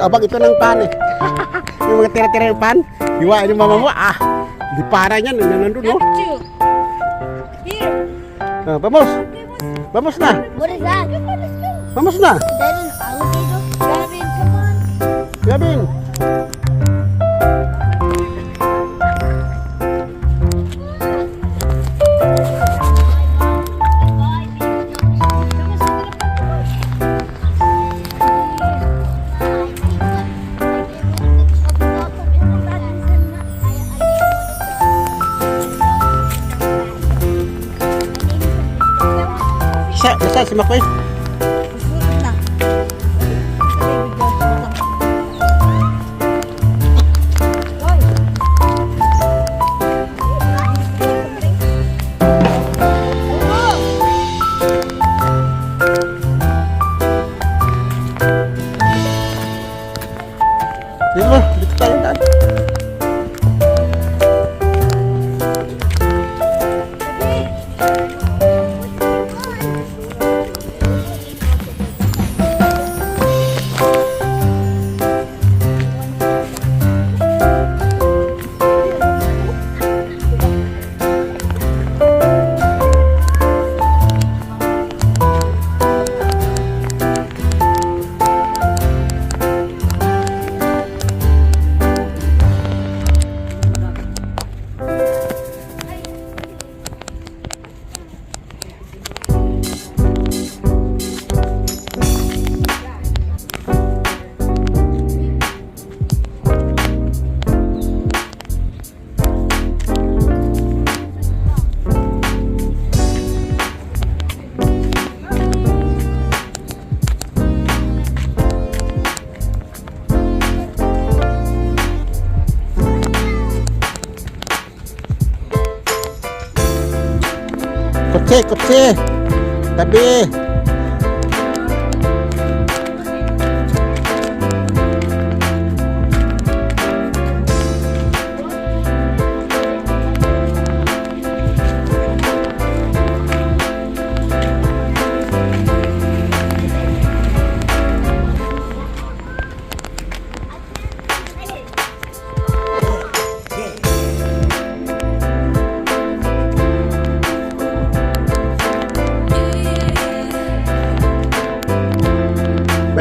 Nag-abang ito ng pan eh. yung mga tira-tira yung pan. Hiwa yung mama mo. Ah, di para niyan. Nandun, no? Ah, vamos. Vamos na. What is that? Vamos na. Gavin, come on. Gavin. Isa, isa si Makoy. Kotse, kotse. Tabi.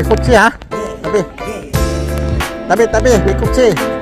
Kotse ha. Tabi. Tabi, tabi. May kotse.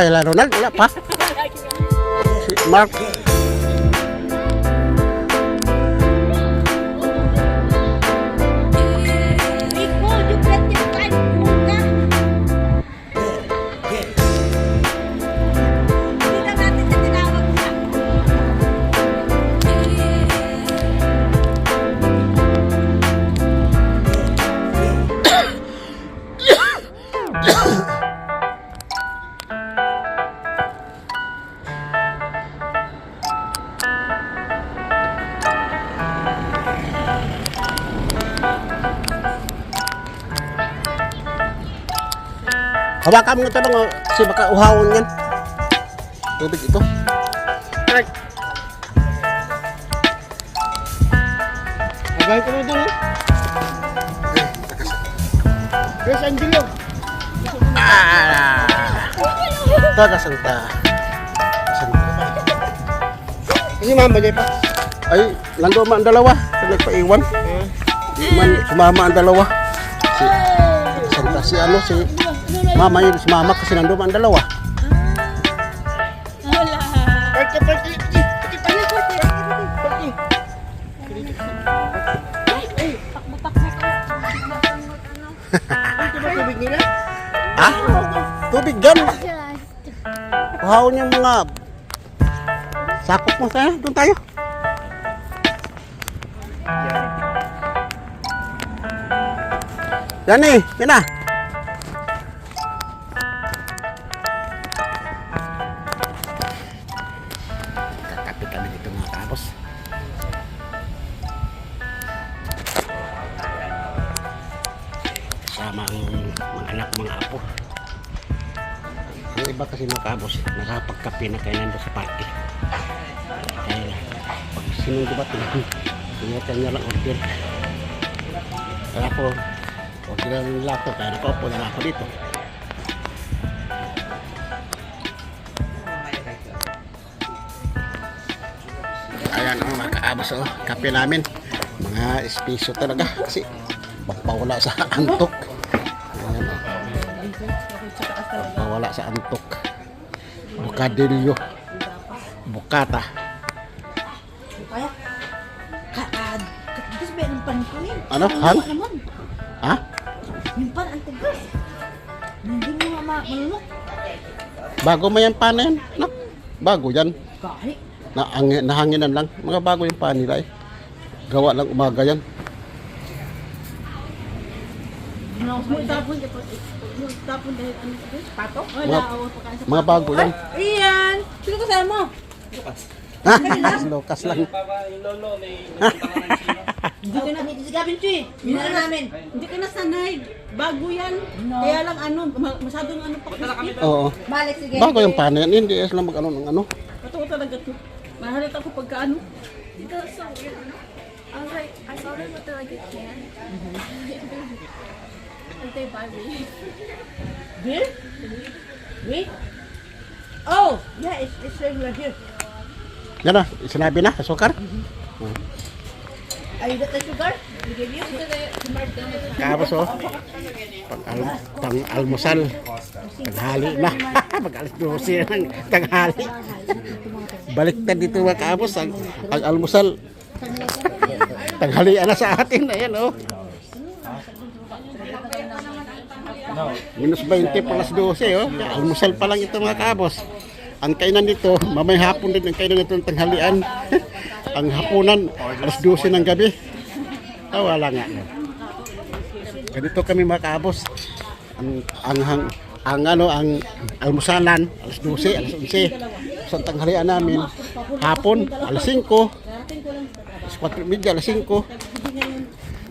Ay, Ronald. Wala pa. Si Mark. Hawakan mo ito lang. oh, Kasi baka uhawon yan. Tubig ito. Mark. Agay ko na doon. Yes, Angelo. Ah! Taga Santa. Santa. Kasi mama niya pa. Ay, nandun man dalawa. Sa nagpaiwan. Man, sumama ang dalawa. Si, Santa, si ano, si mama yun, sumama kasi nandun ang dalawa. Wala. Party, party. Ha? Tubig dyan. Kuhaon yung mga sakop mo tayo. Doon tayo. Yan eh. Yan na. Ba ito, tingnan niya lang order. Kaya ako, order lang nila ito, kaya nakaupo na ako dito. Ayan ang mga kaabos oh, kape namin. Mga espeso talaga kasi pagpawala sa antok. Ayan oh. Pagpawala sa antok. Bukadilyo. Bukata. Kaya, kaad. Kasi ba yung pan ko rin? Ano? Han? naman. Ha? Yung pan, ang tigas. Hindi mo nga ma- malunok. Bago mo yan pa na yan. No? Bago yan. Kahit. Na, ang, nahanginan lang. Mga bago yung pa nila eh. Gawa lang umaga yan. Ano Mga- Mga bago yan. Iyan! Sino ko sa'yo mo? Ha? Lokas lang. Hindi ka na, si Gavin Chi, minara namin. Hindi ka na sanay. Bago yan. Kaya lang ano, ma- masyadong ano pa. Oo. Balik, sige. Bago yung pa na yan. Hindi sila mag ano ng ano. Totoo talaga to. Mahalit ako pagka ano. That's so weird. I was like, I saw them with the, like a can. like they buy weed. Beer? Wait. Oh, yeah, it's, it's regular here. Yan na. Sinabi na. Sukar. Are you the sugar? Tapos oh. Pang, al pang almusal. Tanghali na. Pag alas 12 ng tanghali. Baliktad dito mga kaabos. Ang, ang almusal. Tanghalian na sa atin. Ayan oh. Minus 20 plus 12 oh. Almusal pa lang ito mga kaabos. Ang kainan dito, mamay hapon din ang kainan nito ng tanghalian. ang hapunan, alas 12 ng gabi. Ah, wala nga. Ganito kami mga kaabos. Ang, ang, ang, ang ano, ang almusalan, alas 12, alas 11. Sa tanghalian namin, hapon, alas 5. Alas 4.30, alas 5.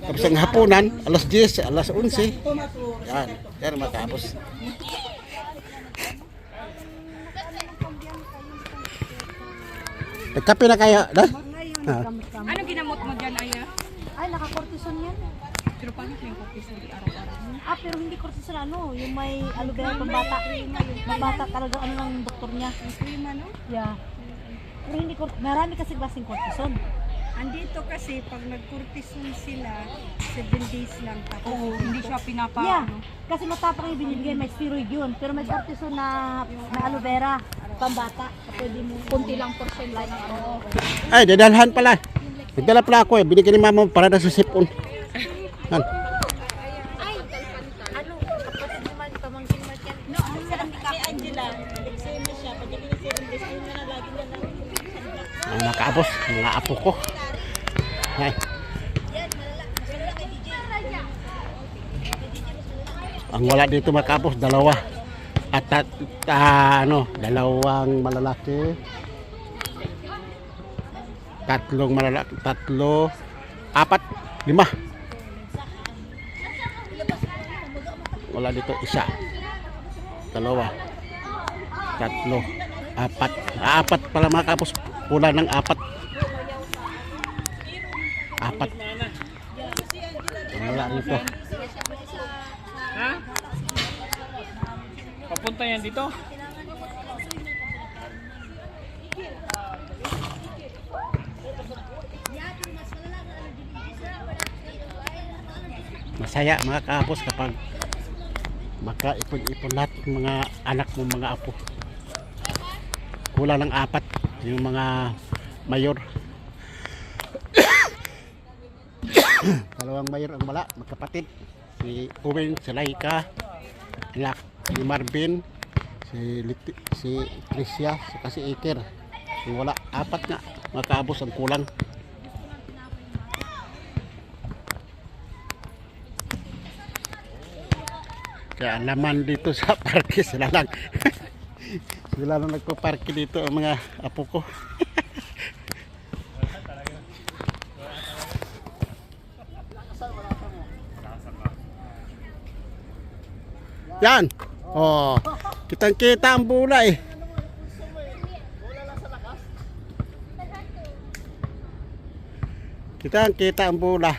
Tapos ang hapunan, alas 10, alas 11. Yan, yan mga Nagkape na kayo, da? Ha? Ano ginamot mo dyan, Aya? Ay, naka-cortison yan. Pero paano yung cortisol araw-araw? Ah, pero hindi cortison ano, yung may aloe vera pang bata. Pang bata talaga ano ng doktor niya. Cream ano? Yeah. Pero hindi cort marami kasi klaseng cortison. Andito kasi pag nag-cortisol sila, 7 days lang tapos hindi siya pinapa Yeah. ano. Kasi matapang yung binibigay, may steroid yun. Pero may cortison na, na aloe vera pang bata. Pwede mo. Kunti lang portion lang ng ano. Ay, dadalhan pala. Nagdala pala ako eh. Binigyan ni mama para na sa sipon. Han. Ay, ano, kapatid naman, pamangkin mo yan. No, ang sarap kay Angela. Nag-semi siya. Pag hindi na 7 days, yun na lagi na lang. Ang mga kaabos, mga apo ko. Ay. Ang wala dito mga kaabos, dalawa. At, at ah, ano, dalawang malalaki. Tatlong malalaki, tatlo, apat, lima. Wala dito isa. Dalawa. Tatlo. Apat. Apat pala mga kapos. Pula ng apat. Apat. Wala rito. Punta yan dito. Masaya mga kaapos kapag makaipon-ipon lahat ng mga anak mo mga apo. Kulang ng apat yung mga mayor. Dalawang mayor ang wala, magkapatid. Si Uwing, si Laika, Lak, si Marvin si Liti, si Tricia saka si Iker yung wala apat nga mga kaabos ang kulang Kaya laman dito sa parke sila lang. sila lang nagpo-parke dito ang mga apo ko. Yan. Oh. Kitang-kita ang bulay. Kitang-kita ang bula.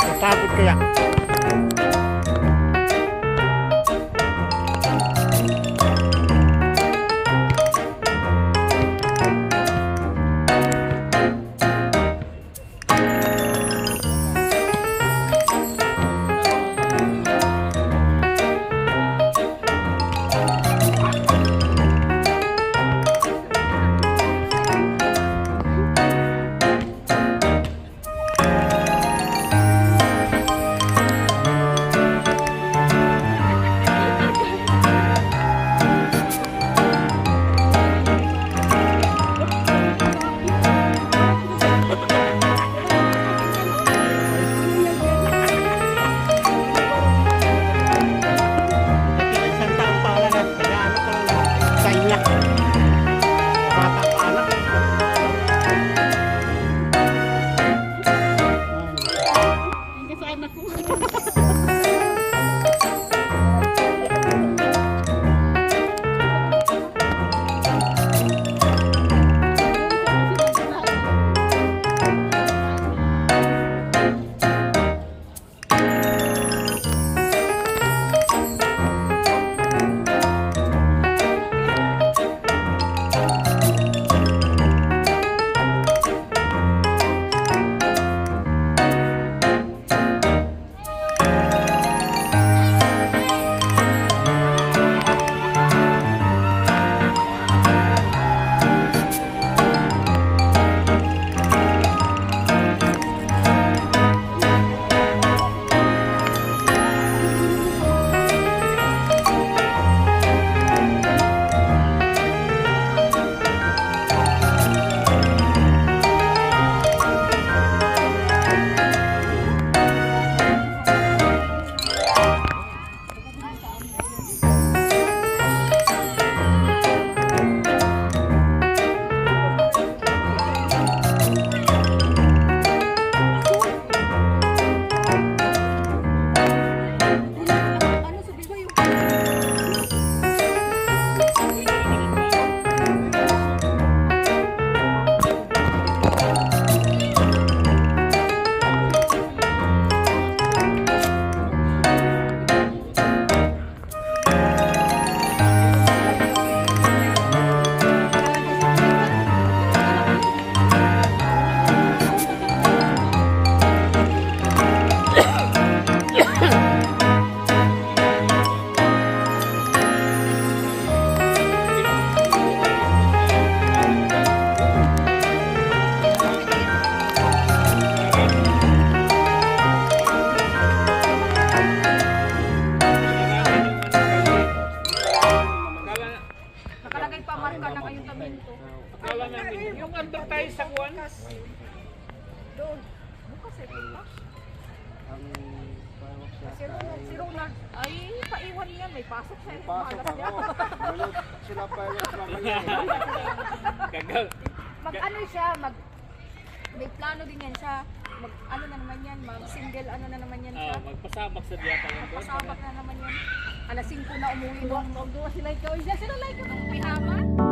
Napagod kaya. Yan. May pasok siya. Pasok ako. Sila pa yung mamaya. Gagal. Mag ano siya, mag... May plano din yan siya. Mag ano na naman yan, mag single ano na naman yan siya. Ah, magpasabak sa diyata lang doon. Pasabak na naman yan. Alas 5 na umuwi doon. Magduwa sila ikaw. Sila like yung pihaman.